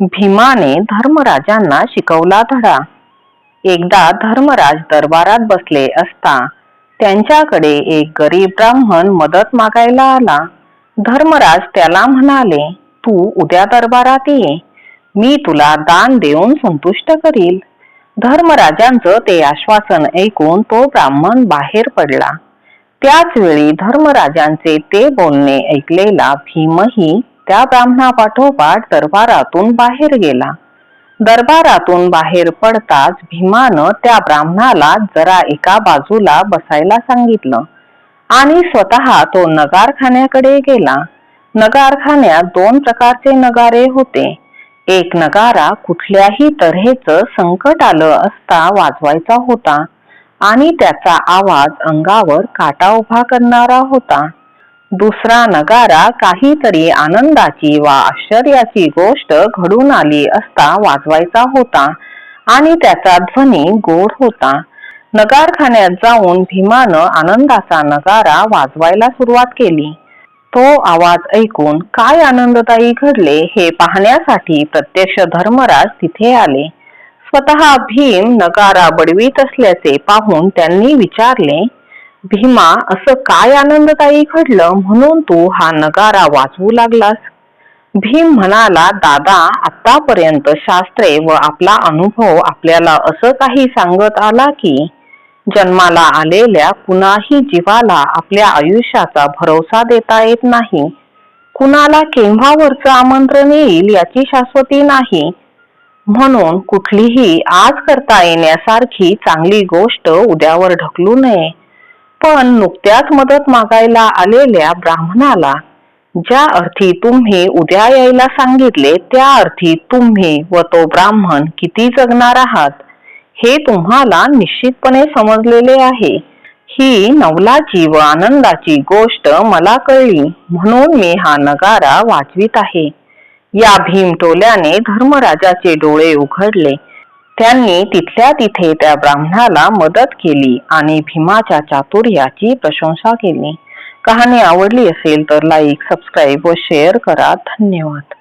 भीमाने धर्मराजांना शिकवला धडा. एकदा धर्मराज दरबारात बसले असता त्यांच्याकडे एक गरीब ब्राह्मण मदत मागायला आला. धर्मराज त्याला म्हणाले तू उद्या दरबारात ये. मी तुला दान देऊन संतुष्ट करील. धर्मराजांचं ते आश्वासन ऐकून तो ब्राह्मण बाहेर पडला. त्याच वेळी धर्मराजांचे ते बोलणे ऐकलेला भीमही त्या ब्राह्मणापाठोपाठ दरबारातून बाहेर गेला. दरबारातून बाहेर पडताच भीमानं त्या ब्राह्मणाला जरा एका बाजूला बसायला सांगितलं आणि स्वतः तो नगारखान्याकडे गेला. नगारखान्यात दोन प्रकारचे नगारे होते. एक नगारा कुठल्याही तऱ्हेचं संकट आलं असता वाजवायचा होता आणि त्याचा आवाज अंगावर काटा उभा करणारा होता. दुसरा नगारा काहीतरी आनंदाची वा आश्चर्याची गोष्ट घडून आली असता वाजवायचा होता आणि त्याचा ध्वनी गोड होता. नगारखान्यात जाऊन भीमानं आनंदाचा नगारा वाजवायला सुरुवात केली. तो आवाज ऐकून काय आनंददायी घडले हे पाहण्यासाठी प्रत्यक्ष धर्मराज तिथे आले. स्वतः भीम नगारा बडवीत असल्याचे पाहून त्यांनी विचारले भीमा असं काय आनंददायी घडलं म्हणून तू हा नगारा वाजवू लागलास? भीम म्हणाला दादा आतापर्यंत शास्त्रे व आपला अनुभव आपल्याला असं काही सांगत आला की जन्माला आलेल्या कुणाही जीवाला आपल्या आयुष्याचा भरोसा देता येत नाही. कुणाला केव्हावरचं आमंत्रण येईल याची शाश्वती नाही. म्हणून कुठलीही आज करता येण्यासारखी चांगली गोष्ट उद्यावर ढकलू नये. पण नुकत्याच मदत मागायला आलेल्या ब्राह्मणाला ज्या अर्थी तुम्ही उद्या यायला सांगितले त्या अर्थी तुम्ही व तो ब्राह्मण किती जगणार आहात हे तुम्हाला निश्चितपणे समजलेले आहे. ही नवलाची व आनंदाची गोष्ट मला कळली म्हणून मी हा नगारा वाजवीत आहे. या भीमटोल्याने धर्मराजाचे डोळे उघडले. त्यांनी तिथल्या तिथे त्या ब्राह्मणाला मदत केली आणि भीमाच्या चातुर्याची प्रशंसा केली. कहाणी आवडली असेल तर लाईक सबस्क्राईब व शेअर करा. धन्यवाद.